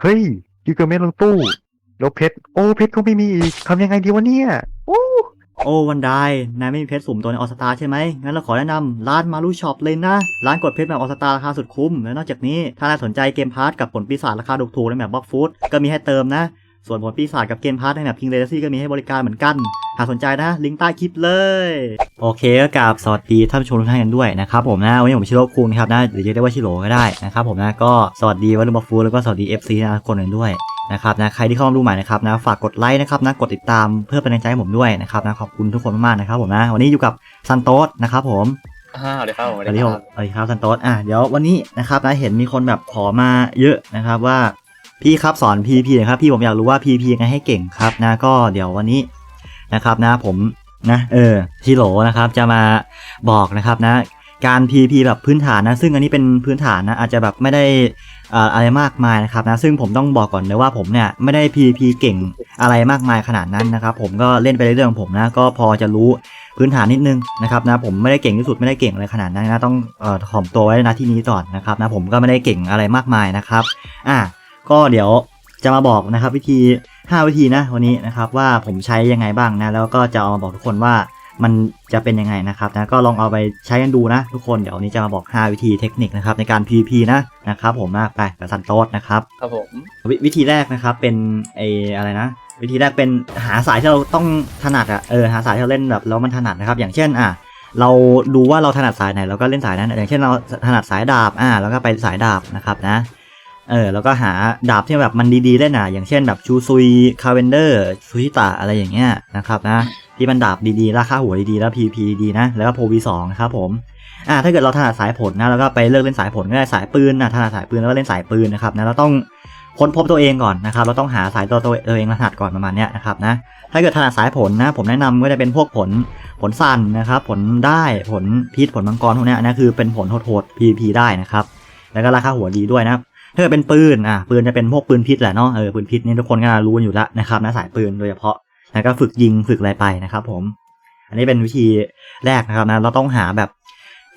เฮ้ยยูเกอร์เมนลงตู้แล้วเพชรโอ้เพชรก็ไม่มีอีกทำยังไงดีวะเนี่ยโอ้โอ้วันไดนายไม่มีเพชรสุ่มตัวในออสตาใช่ไหมงั้นเราขอแนะนำร้านมารูช็อปเลยนะ ร้านกดเพชรแบบออสตาราคาสุดคุ้ม และนอกจากนี้ ถ้านายสนใจเกมพาร์ทกับผลปีศาจราคาถูกๆในแบบบล็อกฟูดก็มีให้เติมนะ ส่วนผลปีศาจกับเกมพาร์ทในแบบคิงเลซี่ก็มีให้บริการเหมือนกัน หากสนใจนะลิงก์ใต้คลิปเลย โอเคก็กราบสวัสดีท่านผู้ชมทุกท่านกันด้วยนะครับผมนะวันนี้ผมชิโร่คุงครับนะหรือจะเรียกว่าชิโร่ก็ได้นะครับผมนะก็สวัสดีวัลลุมบล็อกฟูดแล้วก็สวัสดี FC นะทุกคนกันด้วยนะครับนะใครที่เข้ามาดูใหม่นะครับนะฝากกดไลค์นะครับนะกดติดตามเพื่อเป็นกำลังใจให้ผมด้วยนะครับนะขอบคุณทุกคนมากๆนะครับผมนะวันนี้อยู่กับซันโตสนะครับผมอ่าสวัสดีครับผมสวัสดีครับสวัสดีครับซันโตสอะเดี๋ยววันนี้นะครับนะเห็นมีคนแบบขอมาเยอะนะครับว่า พี่ครับสอน PVP หน่อยครับพี่ผมอยากรู้ว่า PVP ยังไงให้เก่งครับนะก็เดี๋ยววันนี้นะครับนะผมนะเออชิโหลนะครับจะมาบอกนะครับนะการ PVP แบบพื้นฐานนะ ซึ่งอันนี้เป็นพื้นฐานนะอาจจะแบบไม่ได้อะไรมากมายนะครับนะซึ่งผมต้องบอกก่อนเลยว่าผมเนี่ยไม่ได้ PVP เก่งอะไรมากมายขนาดนั้นนะครับผมก็เล่นไปเรื่อยๆของผมนะก็พอจะรู้พื้นฐานนิดนึงนะครับนะผมไม่ได้เก่งที่สุดไม่ได้เก่งอะไรขนาดนั้นนะต้องเอ่อถ่อมตัวไว้นะที่นี้ก่อนนะครับนะผมก็ไม่ได้เก่งอะไรมากมายนะครับอะ ก็เดี๋ยวจะมาบอกนะครับ วิธี 5 วิธีนะวันนี้นะครับว่าผมใช้ยังไงบ้างนะแล้วก็จะเอามาบอกทุกคนว่ามันจะเป็นยังไงนะครับนะก็ลองเอาไปใช้กันดูนะ ทุกคนเดี๋ยววันนี้จะมาบอก 5 วิธีเทคนิคนะครับในการ PVP นะนะครับผมนะไปกับซันโต้นะครับครับผมววิธีแรกนะครับเป็นไออะไรนะ วิธีแรกเป็นหาสายที่เราต้องถนัดอะเออหาสายที่เราเล่นแบบแล้วมันถนัดนะครับอย่างเช่นอะเราดูว่าเราถนัดสายไหนเราก็เล่นสายนั้นอย่างเช่นเราถนัดสายดาบอ่าแล้วก็ไปสายดาบนะครับนะ เออแล้วก็หาดาบที่แบบมันดีๆเล่นะอย่างเช่นแบบชูซุยคาเวนเดอร์ซูชิตะอะไรอย่างเงี้ยนะครับนะที่มันดาบดีๆราคาหัวดีๆแล้ว PVP ดีนะแล้วก็โพวีสองนะครับผมอ่าถ้าเกิดเราถนัดสายผลนะเราก็ไปเลิกเล่นสายผลก็ได้สายปืนนะถนัดสายปืนแล้วก็เล่นสายปืนนะครับนะเราต้องค้นพบตัวเองก่อนนะครับ เราต้องหาสายตัวตัวเองถนัดก่อนประมาณเนี้ยนะครับนะ ถ้าเกิดถนัดสายผลนะ ผมแนะนำก็จะเป็นพวกผลผลสั่นนะครับ ผลได้ผลพิษผลมังกรพวกเนี้ยนะคือเป็นผลโหดๆ PVP ได้นะครับ แล้วก็ราคาหัวดีด้วยนะครับ ถ้าเกิดเป็นปืนอะปืนจะเป็นพวกปืนพิษแหละเนาะเออปืนพิษนี่ทุกคนก็รู้อยู่แล้วนะครับนะสายปืนโดยเฉพาะแล้วก็ฝึกยิงฝึกอะไรไปนะครับ ผม อันนี้เป็นวิธีแรกนะครับนะเราต้องหาแบบ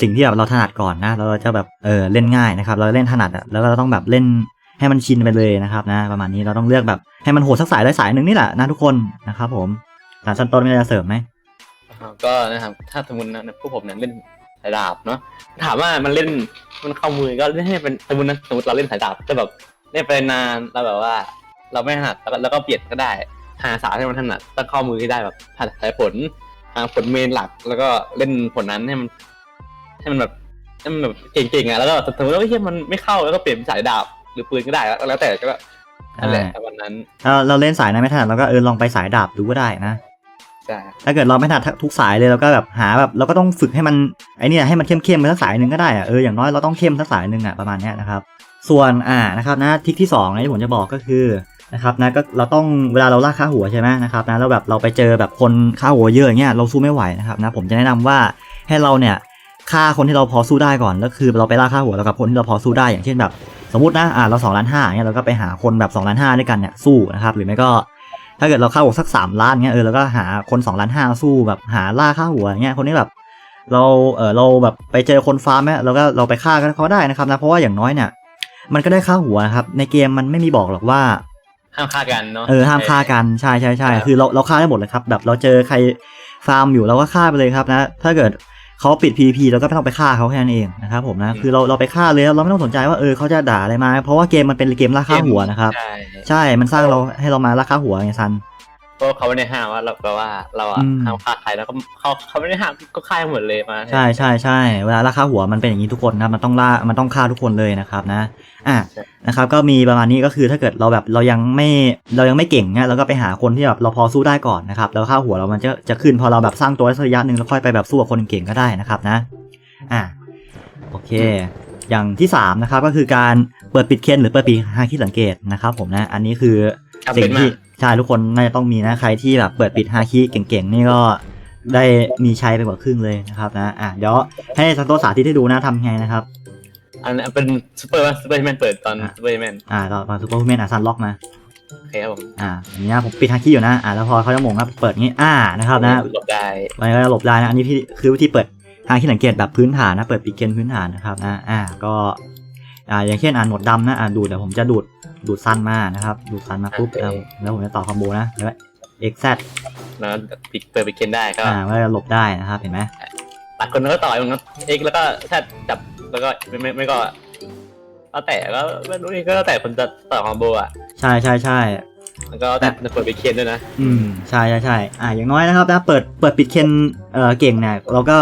สิ่งที่แบบเราถนัดก่อนนะเราจะแบบเออเล่นง่ายนะครับเราเล่นถนัดแล้วเราต้องแบบเล่นให้มันชินไปเลยนะครับนะประมาณนี้เราต้องเลือกแบบให้มันโหดสักสายได้สายหนึ่งนี่แหละนะทุกคนนะครับผมหลานสันต้นมีอะไรจะเสริมไหมก็นะครับถ้าสมมตินะพวกผมเนี่ยเล่น สายดาบเนาะถามว่ามันเล่นมันเข้ามือก็เล่นให้เป็นสมมตินะสมมติเราเล่นสายดาบจะแบบเล่นไปนานเราแบบว่า เราไม่ถนัดแล้วก็แล้วก็เปลี่ยนก็ได้ หาสายที่มันถนัดต้องเข้ามือให้ได้แบบหาสายผลหาผลเมนหลัก แล้วก็เล่นผลนั้นให้มันให้มันแบบให้มันแบบเก่งๆอะแล้วก็สมมติว่าเฮ้ยมันไม่เข้าแล้วก็เปลี่ยนเป็นสายดาบหรือปืนก็ได้แล้วแล้วแต่ก็นั่นแหละวันนั้น ถ้าเราเล่นสายนั้นไม่ถนัดเราก็เออลองไปสายดาบดูก็ได้นะ ใช่ถ้าเกิดเราไม่ถนัดทุกสายเลยเราก็แบบหาแบบเราก็ต้องฝึกให้มันไอเนี่ยให้มันเข้มเข้มไปสักสายหนึ่งก็ได้อะเอออย่างน้อยเราต้องเข้มสักสายหนึ่งอะประมาณนี้นะครับ ส่วนอ่านะครับนะทิกที่สองนะที่ผมจะบอกก็คือนะครับนะก็เราต้องเวลาเราล่าค่าหัวใช่ไหมนะครับนะแล้วแบบเราไปเจอแบบคนค่าหัวเยอะอย่างเงี้ยเราสู้ไม่ไหวนะครับนะผมจะแนะนำว่าให้เราเนี่ยฆ่าคนที่เราพอสู้ได้ก่อนแล้วคือเราไปล่าค่าหัวแล้วกับคนที่เราพอสู้ได้อย่างเช่นแบบ สมมตินะอ่าเราสองล้านห้าเนี่ยเราก็ไปหาคนแบบ2ล้านห้าด้วยกันเนี่ยสู้นะครับหรือไม่ก็ ถ้าเกิดเราเข้าหัวสักสามล้านเงี้ยเออแล้วก็หาคน2ล้านห้าสู้แบบหาล่าค่าหัวเงี้ยคนนี้แบบ เราเออเราแบบไปเจอคนฟาร์มไหมเราก็เราไปฆ่ากันเขาได้นะครับนะเพราะว่าอย่างน้อยเนี่ยมันก็ได้ค่าหัวนะครับในเกมมันไม่มีบอกหรอกว่าห้ามฆ่ากันเนาะเออห้ามฆ่ากันใช่ใช่ใช่ครับคือเราเราฆ่าได้หมดเลยครับ แบบเราเจอใครฟาร์มอยู่เราก็ฆ่าไปเลยครับนะ ถ้าเกิด เขาปิด PVP เราก็ไม่ต้องไปฆ่าเขาแค่นั้นเองนะครับผมนะคือเราเราไปฆ่าเลยเราไม่ต้องสนใจว่าเออเขาจะด่าอะไรมา เพราะว่าเกมมันเป็นเกมล่าค่าหัวนะครับใช่ใช่ มันสร้างเราให้เรามาล่าค่าหัวไงซัน เพราะเขาไม่ได้ห้ามว่าเราแปลว่าเราอะอืม ห้ามฆ่าใครแล้วก็เขาเขาไม่ได้ห้ามก็ฆ่าหมดเลยมาใช่ใช่ใช่เวลาล่าค่าหัวมันเป็นอย่างนี้ทุกคนนะมันต้องล่ามันต้องฆ่าทุกคนเลยนะครับนะอะนะครับก็มีประมาณนี้ก็คือถ้าเกิดเราแบบเรายังไม่เรายังไม่เก่งเนี่ยเราก็ไปหาคนที่แบบเราพอสู้ได้ก่อนนะครับแล้วค่าหัวเรามันจะจะขึ้นพอเราแบบสร้างตัวได้สักระยะหนึ่งแล้วค่อยไปแบบสู้กับคนเก่งก็ได้นะครับนะอะโอเค อย่างที่สามนะครับก็คือการเปิดปิดเคนหรือเปิดปิดฮาคิสังเกตนะครับผมนะอันนี้คือ จำสิ่เป็นงมาที่ก ใช่ทุกคนน่าจะต้องมีนะใครที่แบบเปิดปิดฮาคิเก่งๆนี่ก็ได้มีใช้ไปกว่าครึ่งเลยนะครับนะอะเดี๋ยวให้ซันโตสาธิตให้ดูนะทำไงนะครับ อันนั้นเป็นซูเปอร์ซูเปอร์แมนเปิดตอนอะซูเปอร์แมนอ่าต่อมาซูเปอร์แมนอะซันล็อกมาโอเคครับผมอ่าอย่างนี้นะผมปิดฮาคิอยู่นะอ่าแล้วพอเขาจะหมงนะเปิดงี้อ่านะครับนะหลบได้มันก็จะหลบได้นะอันนี้พี่คือวิธีเปิดฮาคิสังเกตแบบพื้นฐานนะเปิดปิดเกนพื้นฐานนะครับนะอ่าก็อ่าอย่างเช่นอ่านหมดดำนะอ่าดูดเดี๋ยวผมจะดูด ดูดซันมานะครับ ดูดซันมาปุ๊บโอเคแล้วแล้วผมจะต่อคอมโบนะแล้วเอ็กแซดแล้วปิดเปิดไปเคนได้ก็อ่าก็จะหลบได้นะครับเห็นไหมตัดคนนึงก็ต่อยมันก็เอกแล้วก็แค่จับแล้วก็ไม่ไม่ไม่ก็แล้วแต่ก็ไม่รู้นี่ก็แล้วแต่คนจะต่อคอมโบอะใช่ใช่ใช่แล้วก็แต่จะเปิดไปเคนด้วยนะ อืมใช่ใช่ใช่อ่าอย่างน้อยนะครับนะเปิดเปิดปิดเคนเอ่อเก่งเนี่ยเราก็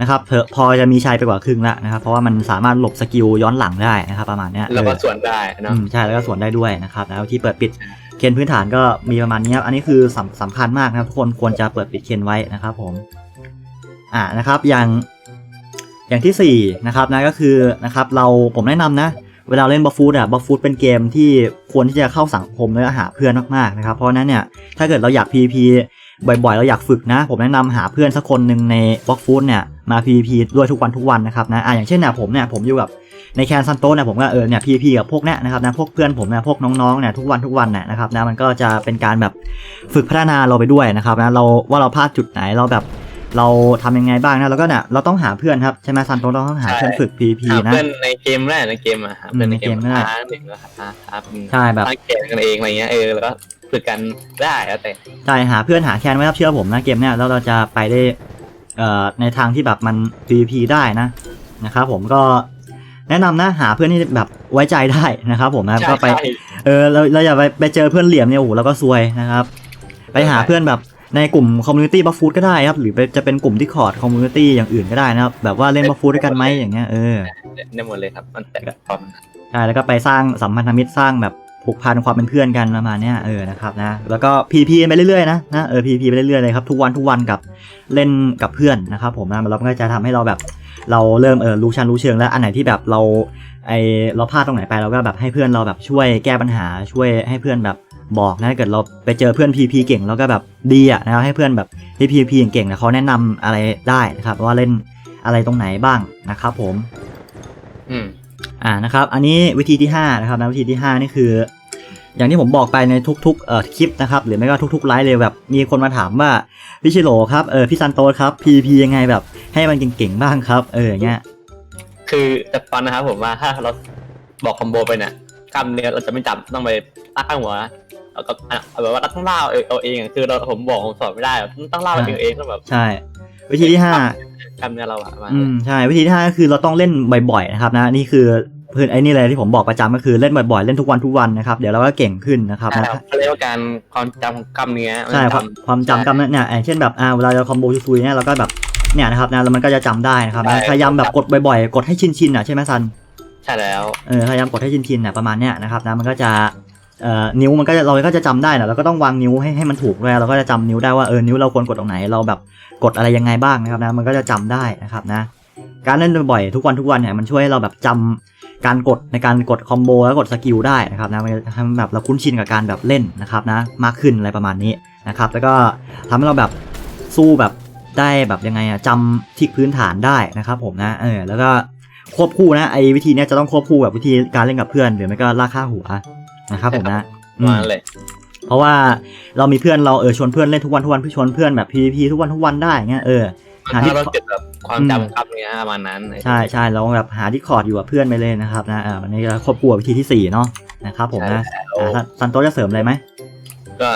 นะครับเผลอพอจะมีชัยไปกว่าครึ่งละนะครับเพราะว่ามันสามารถหลบสกิลย้อนหลังได้นะครับประมาณเนี้ยแล้วก็เออส่วนได้เนาะอืมใช่แล้วก็สวนได้ด้วยนะครับแล้วที่เปิดปิดเคนพื้นฐานก็มีประมาณนี้ครับอันนี้คือสำสำคัญมากนะครับทุกคนควรจะเปิดปิดเคนไว้นะครับผมอ่านะครับอย่างอย่างที่สี่นะครับนะก็คือนะครับเราผมแนะนำนะเวลาเล่นบัฟฟูดอะบัฟฟูดเป็นเกมที่ควรที่จะเข้าสังคมและหาเพื่อนมากๆนะครับเพราะฉะนั้นเนี่ยถ้าเกิดเราอยาก PVP บ่อยๆ เราอยากฝึกนะ ผมแนะนำหาเพื่อนสักคนหนึ่งในบัฟฟูดเนี่ย มา PVP ด้วยทุกวันทุกวันนะครับนะอะอย่างเช่นเนี่ยผมเนี่ยผมอยู่กับในแคนซันโตเนี่ยผมก็เออเนี่ยพีพีกับพวกเนี้ยนะครับนะพวกเพื่อนผมเนี่ยพวกน้องๆเนี่ยทุกวันทุกวันเนี่ยนะครับนะมันก็จะเป็นการแบบฝึกพัฒนาเราไปด้วยนะครับนะเราว่าเราพลาดจุดไหนเราแบบเราทำยังไงบ้างนะแล้วก็เนี่ยเราต้องหาเพื่อนครับใช่ไหมซันโตเราต้องหาเพื่อนฝึกพีพีหานะเพื่อนในเกมได้ในเกมอะหาเพื่อนในเกมในเกมก็ได้หาหนึ่งก็หาหาใช่แบบตั้งเกมกันเองอะไรเงี้ยเออแล้วก็ฝึกกันได้แล้วแต่ใช่หาเพื่อนหาแคนไว้ครับเชื่อผมนะเกมเนี่ยแล้วเราจะไปได้เอ่อ ในทางที่แบบมัน PVP ได้นะนะครับผมก็แนะนำนะหาเพื่อนที่แบบไว้ใจได้นะครับ ผมนะใช่ก็ไปใช่เออเราเราอย่าไปไปเจอเพื่อนเหลี่ยมเนี่ยโอ้โหเราก็ซวยนะครับ ไปหาเพื่อนแบบในกลุ่มคอมมูนิตี้บัฟฟูดก็ได้ครับ หรือไปจะเป็นกลุ่มที่คอร์ดคอมมูนิตี้อย่างอื่นก็ได้นะครับ แบบว่าเล่นบัฟฟูดด้วยกันไหมอย่างเงี้ยเออได้หมดเลยครับมันแต่ความใช่แล้วก็ไปสร้างสัมพันธมิตรสร้างแบบ ผูกพันความเป็นเพื่อนกันประมาณนี้เออนะครับนะแล้วก็พีพีไปเรื่อยๆนะนะเออพีพีไปเรื่อยๆเลยครับทุกวันทุกวันกับเล่นกับเพื่อนนะครับผมนะแล้วมันก็จะทำให้เราแบบเราเริ่มเออรู้ชั้นรู้เชิงแล้วอันไหนที่แบบเราไอเราพลาดตรงไหนไปเราก็แบบให้เพื่อนเราแบบช่วยแก้ปัญหาช่วยให้เพื่อนแบบบอกนะถ้าเกิดเราไปเจอเพื่อนพีพีเก่งแล้วก็แบบดีอะนะครับให้เพื่อนแบบที่พีพีเก่งๆนะเขาแนะนำอะไรได้นะครับว่าเล่นอะไรตรงไหนบ้างนะครับผม อืม อ่านะครับ อันนี้วิธีที่5นะครับนะวิธีที่ 5 นี่คือ อย่างที่ผมบอกไปในทุกๆเอ่อคลิปนะครับ หรือไม่ก็ทุกๆไลฟ์เลยแบบมีคนมาถามว่าพี่ชิโร่ครับเออพี่ซันโตสครับ PVP ยังไงแบบ ให้มันเก่งๆบ้างครับ เอออย่างเงี้ยคือแต่ตอนนะครับผมว่าถ้าเราบอกคอมโบไปเนี่ยกล้ามเนื้อเราจะไม่จำต้องไปตั้งข้างหัวแล้วก็อะเอาแบบว่าเราต้องเล่าเอาเอาเองอะคือเราผมบอกผมสอนไม่ได้อะต้องเล่าเองเองต้องแบบใช่ วิธีที่ห้า กล้ามเนื้อเราอะมาอืมใช่วิธีที่ห้าก็คือเราต้องเล่นบ่อยๆนะครับนะนี่คือเพื่อนไอ้นี่เลยที่ผมบอกประจำก็คือเล่นบ่อยๆเล่นทุกวันทุกวันนะครับเดี๋ยวเราก็เก่งขึ้นนะครับใช่นะครับเขาเรียกว่าการความจำของกล้ามเนื้อใช่มันความจำความจำกำเนี่ยเนี่ยอย่างเช่นแบบอ่าเวลาเราคอมโบซุยๆเนี่ยเราก็แบบเนี่ยนะครับนะแล้วมันก็จะจำได้นะครับนะใช่พยายามแบบกดบ่อยๆ กดให้ชินๆอะใช่ไหมซันใช่แล้วเออพยายามกดให้ชินๆเนี่ยประมาณเนี้ยนะครับนะมันก็จะเอ่อ นิ้วมันก็จะเราก็จะจำได้นะเราก็ต้องวางนิ้วให้ให้มันถูกด้วยเราก็จะจำนิ้วได้ว่าเออนิ้วเราควรกดตรงไหนเราแบบกดอะไรยังไงบ้างนะครับนะมันก็จะจำได้นะครับนะ การเล่นบ่อยๆทุกวันทุกวันเนี่ยมันช่วยให้เราแบบจำการกดในการกดคอมโบแล้วกดสกิลได้นะครับนะมันทำแบบเราคุ้นชินกับการแบบเล่นนะครับนะมากขึ้นอะไรประมาณนี้นะครับ แล้วก็ทำให้เราแบบสู้แบบได้แบบยังไงอะจำทิกพื้นฐานได้นะครับ ผมนะเออแล้วก็ควบคู่นะไอ้วิธีเนี้ยจะต้องควบคู่กับวิธีการเล่นกับเพื่อนหรือไม่ก็ล่าค่าหัว นะครับผมนะอืมามเลย เพราะว่าเรามีเพื่อนเราเออชวนเพื่อนเล่นทุกวันทุกวันชวนเพื่อนแบบ PVP ทุกวันทุกวันได้เงี้ยเออหาที่ถ้าเราเกิดแบบความจำกล้ามเนื้อประมาณนั้น ใช่ใช่เราแบบหาดิคอร์ดอยู่กับเพื่อนไปเลยนะครับนะอ่าวันนี้ก็ควบคู่กับวิธีที่สี่เนาะนะครับผมนะใช่อ่าแล้วซันซันโตจะเสริมอะไรไหมก็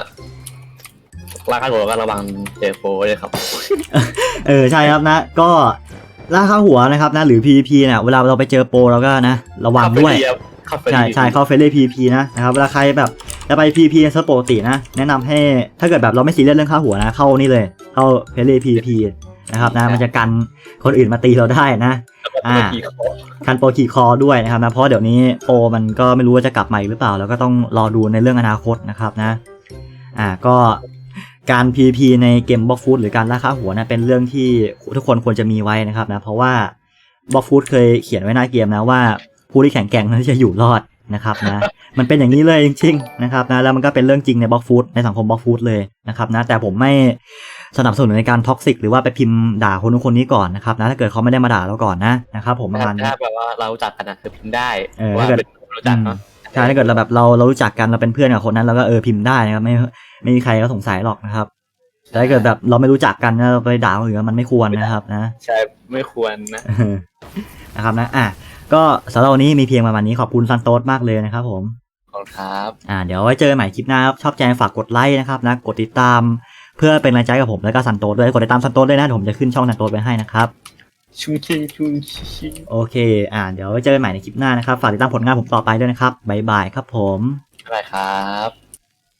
ราคาหัวก็ระวังเจอโฟเลยครับ เออใช่ครับนะ ก็ล่าค่าหัวนะครับนะหรือ PVP เนี่ยเวลาเราไปเจอโปรเราก็นะ ระวังด้วย เข้าไปใช่ใช่เข้าเฟร n ลี่ PVP นะนะครับเวลาใครแบบจะไป PVP เซิร์ฟปกตินะ แนะนำให้ถ้าเกิดแบบเราไม่ซีเรียสเรื่องค่าหัวนะ เข้านี่เลย เข้าเฟร n ลี่ PVP นะครับนะมันจะกันคนอื่นมาตีเราได้นะอ่าคันโปรขี่คอด้วยนะครับนะเพราะเดี๋ยวนี้โปรมันก็ไม่รู้ว่าจะกลับมาอีกหรือเปล่า แล้วก็ต้องรอดูในเรื่องอนาคตนะครับนะ อ่าก็การ PVP ในเกมบล็อกฟูดหรือการล่าค่าหัวนะเป็นเรื่องที่ทุกคนควรจะมีไว้นะครับนะเพราะว่าบล็อกฟูดเคยเขียนไว้หน้าเกมนะว่า ผู้ที่แข็งแกร่งนั้นจะอยู่รอดนะครับนะมันเป็นอย่างนี้เลยจริงๆนะครับนะแล้วมันก็เป็นเรื่องจริงในบล็อกฟูดในสังคมบล็อกฟูดเลยนะครับนะแต่ผมไม่สนับสนุนในการท็อกซิกหรือว่าไปพิมพ์ด่าคนนู้นคนนี้ก่อนนะครับนะถ้าเกิดเขาไม่ได้มาด่าเราก่อนนะนะครับผมประมาณนี้ถ้าแบบว่าเรารู้จักกันนะคือพิมพ์ได้เออว่าถ้าเกิดเป็นคนรู้จักเนาะใช่ถ้าเกิดเราแบบเราเรารู้จักกันเราเป็นเพื่อนกับคนนั้นเราก็เออพิมพ์ได้นะครับไม่ไม่มีใครก็สงสัยหรอกนะครับแต่ถ้าเกิดแบบเราไม่รู้จักกันนะเราไปด่าคนอื่นมันไม่ควรนะครับนะใช่ไม่ควรนะเออนะครับนะอะ ก็สำหรับวันนี้มีเพียงประมาณนี้ขอบคุณซันโตสมากเลยนะครับผมขอบคุณครับอ่าเดี๋ยวไว้เจอกันใหม่คลิปหน้าครับชอบใจฝากกดไลค์นะครับนะกดติดตามเพื่อเป็นกำลังใจกับผมแล้วก็ซันโตสด้วยกดติดตามซันโตสด้วยนะเดี๋ยวผมจะขึ้นช่องซันโตสไว้ให้นะครับชุ่งชิงชุ่งชิงโอเค อ่าเดี๋ยวไว้เจอกันใหม่ในคลิปหน้านะครับ ฝากติดตามผลงานผมต่อไปด้วยนะครับ บ๊ายบายครับผมอะไรครับ